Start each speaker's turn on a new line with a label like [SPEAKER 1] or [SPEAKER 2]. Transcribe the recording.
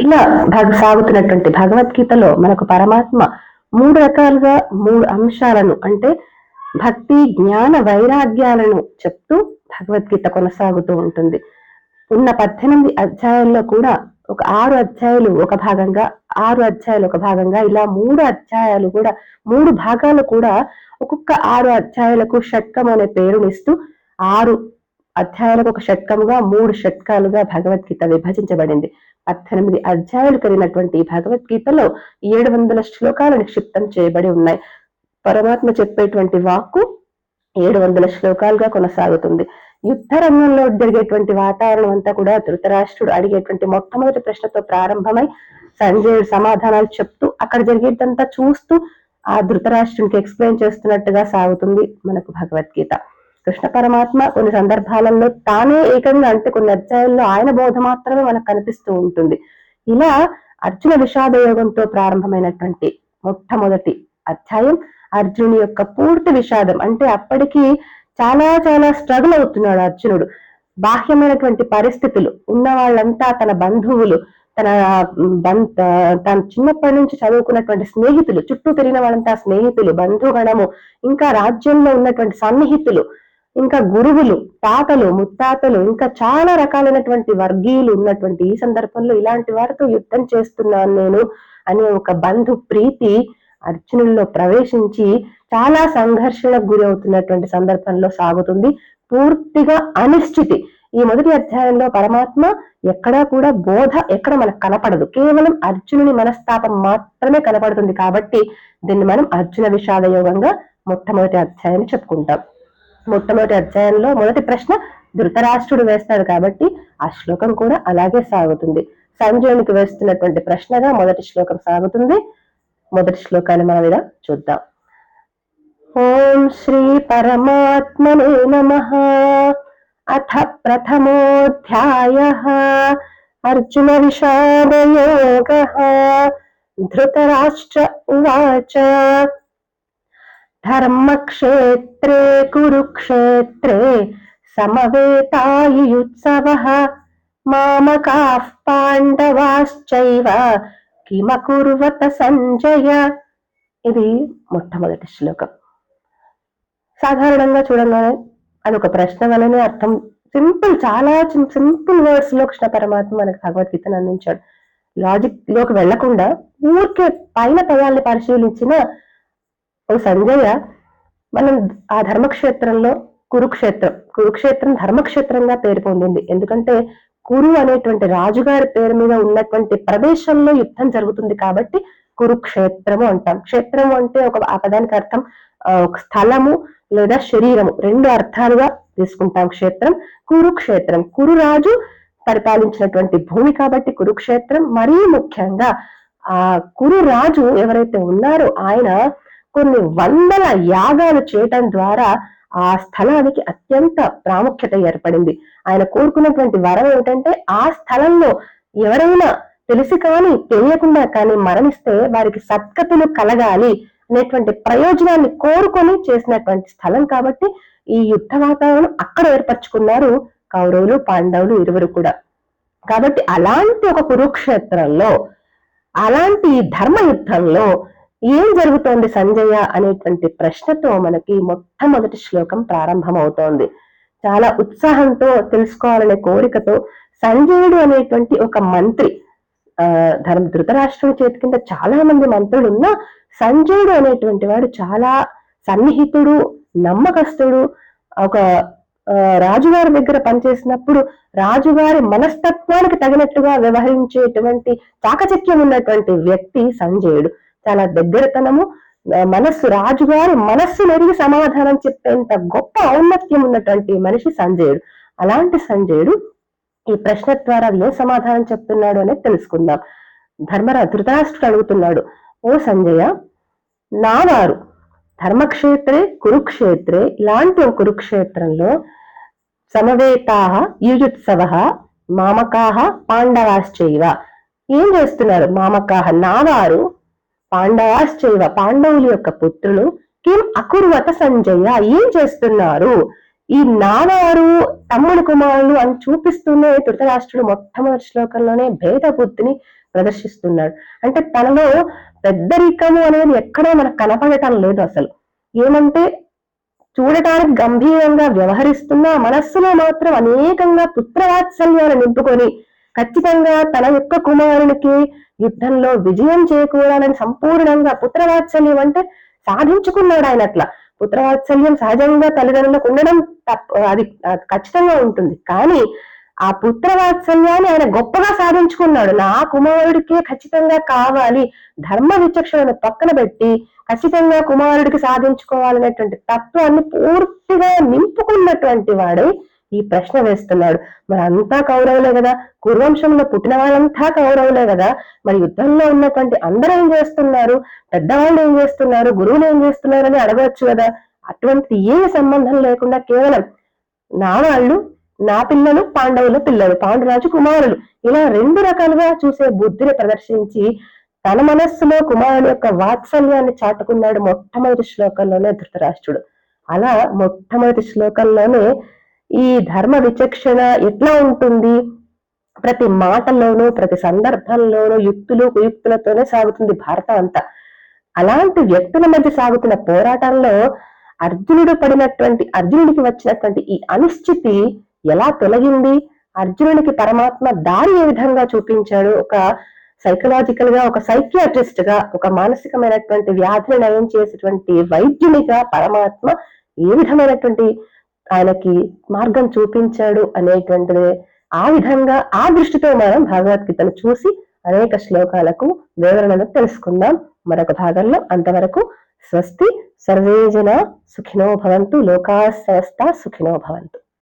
[SPEAKER 1] ఇలా భగ సాగుతున్నటువంటి భగవద్గీతలో మనకు పరమాత్మ మూడు రకాలుగా మూడు అంశాలను అంటే భక్తి జ్ఞాన వైరాగ్యాలను చెప్తూ భగవద్గీత కొనసాగుతూ ఉంటుంది. ఉన్న పద్దెనిమిది అధ్యాయాల్లో కూడా ఒక ఆరు అధ్యాయులు ఒక భాగంగా ఆరు అధ్యాయులు ఒక భాగంగా ఇలా మూడు అధ్యాయాలు కూడా మూడు భాగాలు కూడా ఒక్కొక్క ఆరు అధ్యాయులకు షట్కం అనే పేరునిస్తూ ఆరు అధ్యాయాలకు ఒక షట్కముగా మూడు షట్కాలుగా భగవద్గీత విభజించబడింది. పద్దెనిమిది అధ్యాయాలు కలిగినటువంటి ఈ భగవద్గీతలో ఏడు వందల శ్లోకాలు నిక్షిప్తం చేయబడి ఉన్నాయి. పరమాత్మ చెప్పేటువంటి వాక్కు ఏడు వందల శ్లోకాలుగా కొనసాగుతుంది. యుద్ధ రంగంలో జరిగేటువంటి వాతావరణం అంతా కూడా ధృతరాష్ట్రుడు అడిగేటువంటి మొట్టమొదటి ప్రశ్నతో ప్రారంభమై సంజయుడు సమాధానాలు చెప్తూ అక్కడ జరిగేదంతా చూస్తూ ఆ ధృతరాష్ట్రునికి ఎక్స్ప్లెయిన్ చేస్తున్నట్టుగా సాగుతుంది మనకు భగవద్గీత. కృష్ణ పరమాత్మ కొన్ని సందర్భాలలో తానే ఏకంగా అంటే కొన్ని అధ్యాయాల్లో ఆయన బోధ మాత్రమే మనకు కనిపిస్తూ ఉంటుంది. ఇలా అర్జున విషాదయోగంతో ప్రారంభమైనటువంటి మొట్టమొదటి అధ్యాయం అర్జునుని యొక్క పూర్తి విషాదం. అంటే అప్పటికి చాలా చాలా స్ట్రగుల్ అవుతున్నాడు అర్జునుడు. బాహ్యమైనటువంటి పరిస్థితులు ఉన్న వాళ్ళంతా తన బంధువులు తన బం- తన చిన్నప్పటి నుంచి చదువుకున్నటువంటి స్నేహితులు చుట్టూ తిరిగిన వాళ్ళంతా స్నేహితులు బంధుగణము ఇంకా రాజ్యంలో ఉన్నటువంటి సన్నిహితులు ఇంకా గురువులు తాతలు ముత్తాతలు ఇంకా చాలా రకాలైనటువంటి వర్గీయులు ఉన్నటువంటి ఈ సందర్భంలో ఇలాంటి వారితో యుద్ధం చేస్తున్నాను నేను అనే ఒక బంధు ప్రీతి అర్జునుల్లో ప్రవేశించి చాలా సంఘర్షణకు గురి అవుతున్నటువంటి సందర్భంలో సాగుతుంది. పూర్తిగా అనిశ్చితి. ఈ మొదటి అధ్యాయంలో పరమాత్మ ఎక్కడా కూడా బోధ ఎక్కడ మనకు కనపడదు. కేవలం అర్జునుని మనస్తాపం మాత్రమే కనపడుతుంది కాబట్టి దీన్ని మనం అర్జున విషాద యోగంగా మొట్టమొదటి అధ్యాయాన్ని చెప్పుకుంటాం. మొట్టమొదటి అధ్యాయంలో మొదటి ప్రశ్న ధృతరాష్ట్రుడు వేస్తాడు కాబట్టి ఆ శ్లోకం కూడా అలాగే సాగుతుంది. సంజయునికి వేస్తున్నటువంటి ప్రశ్నగా మొదటి శ్లోకం సాగుతుంది. మొదటి శ్లోకాన్ని మనం ఇలా చూద్దాం. ఓం శ్రీ పరమాత్మనే నమ. అథ ప్రథమోధ్యాయ. అర్జున విషాదయోగ. ధృతరాష్ట్ర ఉవాచ. ధర్మక్షేత్రే కురుక్షేత్రే సమవేతాయుత్సవ మామకా పాండవాశ్చైవ కిమకుర్వత సంజయ ఇది మొట్టమొదటి శ్లోకం. సాధారణంగా చూడంగానే అది ఒక ప్రశ్న వలనే అర్థం. సింపుల్ చాలా సింపుల్ వర్డ్స్లో కృష్ణ పరమాత్మ మనకు భగవద్గీతను అందించాడు. లాజిక్లోకి వెళ్ళకుండా ఊరికే పైన పదాన్ని పరిశీలించిన ఓ సంజయ మనం ఆ ధర్మక్షేత్రంలో కురుక్షేత్రం కురుక్షేత్రం ధర్మక్షేత్రంగా పేరు పొందింది. ఎందుకంటే కురు అనేటువంటి రాజుగారి పేరు మీద ఉన్నటువంటి ప్రదేశంలో యుద్ధం జరుగుతుంది కాబట్టి కురుక్షేత్రము అంటాం. క్షేత్రము అంటే ఒక ఆ పదానికి అర్థం ఆ, ఒక స్థలము లేదా శరీరము. రెండు అర్థాలుగా తీసుకుంటాం క్షేత్రం కురుక్షేత్రం. కురు రాజు పరిపాలించినటువంటి భూమి కాబట్టి కురుక్షేత్రం. మరీ ముఖ్యంగా ఆ కురు రాజు ఎవరైతే ఉన్నారో ఆయన కొన్ని వందల యాగాలు చేయటం ద్వారా ఆ స్థలానికి అత్యంత ప్రాముఖ్యత ఏర్పడింది. ఆయన కోరుకున్నటువంటి వరం ఏమిటంటే ఆ స్థలంలో ఎవరైనా తెలిసి కానీ తెలియకుండా కానీ మరణిస్తే వారికి సద్గతులు కలగాలి అనేటువంటి ప్రయోజనాన్ని కోరుకొని చేసినటువంటి స్థలం కాబట్టి ఈ యుద్ధ వాతావరణం అక్కడ ఏర్పరచుకున్నారు కౌరవులు పాండవులు ఇరువురు కూడా. కాబట్టి అలాంటి ఒక కురుక్షేత్రంలో అలాంటి ధర్మ యుద్ధంలో ఏం జరుగుతోంది సంజయ అనేటువంటి ప్రశ్నతో మనకి మొట్టమొదటి శ్లోకం ప్రారంభమవుతోంది. చాలా ఉత్సాహంతో తెలుసుకోవాలనే కోరికతో సంజయుడు అనేటువంటి ఒక మంత్రి ఆ ధర్మ ధృతరాష్ట్రం చేతి కింద చాలా మంది మంత్రులు ఉన్నా సంజయుడు అనేటువంటి వాడు చాలా సన్నిహితుడు నమ్మకస్తుడు. ఒక ఆ, రాజుగారి దగ్గర పనిచేసినప్పుడు రాజుగారి మనస్తత్వానికి తగినట్టుగా వ్యవహరించేటువంటి చాకచక్యం ఉన్నటువంటి వ్యక్తి సంజయుడు. చాలా దగ్గరతనము మనస్సు రాజుగారి మనస్సు నెరిగి సమాధానం చెప్పేంత గొప్ప ఔన్నత్యం ఉన్నటువంటి మనిషి సంజయుడు. అలాంటి సంజయుడు ఈ ప్రశ్న ద్వారా ఏం సమాధానం చెప్తున్నాడు అనేది తెలుసుకుందాం. ధర్మరా ధృతరాష్ట్రుడు అడుగుతున్నాడు ఓ సంజయ నా వారు ధర్మక్షేత్రే కురుక్షేత్రే ఇలాంటి ఒక కురుక్షేత్రంలో సమవేతాహ యుజుత్సవ మామకాహ పాండవాశ్చైవ. ఏం చేస్తున్నారు మామకాహ నావారు? పాండవాశ్చైవ పాండవుల యొక్క పుత్రులు కిం అకుర్వత సంజయ ఏం చేస్తున్నారు? ఈ నాన్నవారు తమ్ముడు కుమారులు అని చూపిస్తూనే ధృతరాష్ట్రుడు మొట్టమొదటి శ్లోకంలోనే భేద బుద్ధిని ప్రదర్శిస్తున్నాడు. అంటే తనలో పెద్దరికము అనేది ఎక్కడో మనకు కనపడటం లేదు అసలు. ఏమంటే చూడటానికి గంభీరంగా వ్యవహరిస్తున్నా మనస్సులో మాత్రం అనేకంగా పుత్రవాత్సల్యాలు నింపుకొని ఖచ్చితంగా తన యొక్క కుమారునికి యుద్ధంలో విజయం చేకూరాలని సంపూర్ణంగా పుత్రవాత్సల్యం అంటే సాధించుకున్నాడు ఆయన అట్లా. పుత్రవాత్సల్యం సహజంగా తల్లిదండ్రులకు ఉండడం అది ఖచ్చితంగా ఉంటుంది. కానీ ఆ పుత్రవాత్సల్యాన్ని ఆయన గొప్పగా సాధించుకున్నాడు. నా కుమారుడికే ఖచ్చితంగా కావాలి. ధర్మ విచక్షణను పక్కన పెట్టి ఖచ్చితంగా కుమారుడికి సాధించుకోవాలనేటువంటి తత్వాన్ని పూర్తిగా నింపుకున్నటువంటి వాడు ఈ ప్రశ్న వేస్తున్నాడు. మరి అంతా కౌరవులే కదా కురువంశంలో పుట్టిన వాళ్ళంతా కౌరవులే కదా మరి యుద్ధంలో ఉన్నటువంటి అందరూ ఏం చేస్తున్నారు? పెద్దవాళ్ళు ఏం చేస్తున్నారు? గురువులు ఏం చేస్తున్నారు అని అడగవచ్చు కదా అటువంటి ఏ సంబంధం లేకుండా కేవలం నా వాళ్ళు నా పిల్లలు పాండవుల పిల్లలు పాండురాజు కుమారులు ఇలా రెండు రకాలుగా చూసే బుద్ధిని ప్రదర్శించి తన మనస్సులో కుమారుని యొక్క వాత్సల్యాన్ని చాటుకున్నాడు మొట్టమొదటి శ్లోకంలోనే ధృతరాష్ట్రుడు. అలా మొట్టమొదటి శ్లోకంలోనే ఈ ధర్మ విచక్షణ ఎట్లా ఉంటుంది? ప్రతి మాటల్లోనూ ప్రతి సందర్భంలోనూ యుక్తులు కుయుక్తులతోనే సాగుతుంది భారతం అంతా. అలాంటి వ్యక్తుల మధ్య సాగుతున్న పోరాటంలో అర్జునుడు పడినటువంటి అర్జునుడికి వచ్చినటువంటి ఈ అనిశ్చితి ఎలా తొలగింది? అర్జునునికి పరమాత్మ దారి ఏ విధంగా చూపించాడు? ఒక సైకలాజికల్గా ఒక సైకియాట్రిస్ట్గా ఒక మానసికమైనటువంటి వ్యాధిని నయం చేసేటువంటి వైద్యునిగా పరమాత్మ ఏ విధమైనటువంటి ఆయనకి మార్గం చూపించాడు అనేటువంటిది ఆ విధంగా ఆ దృష్టితో మనం భగవద్గీతను చూసి అనేక శ్లోకాలకు వివరణను తెలుసుకుందాం. మరొక భాగంలో అంతవరకు స్వస్తి సర్వేజన సుఖినో భవంతు లోకా సమస్త సుఖినో భవంతు.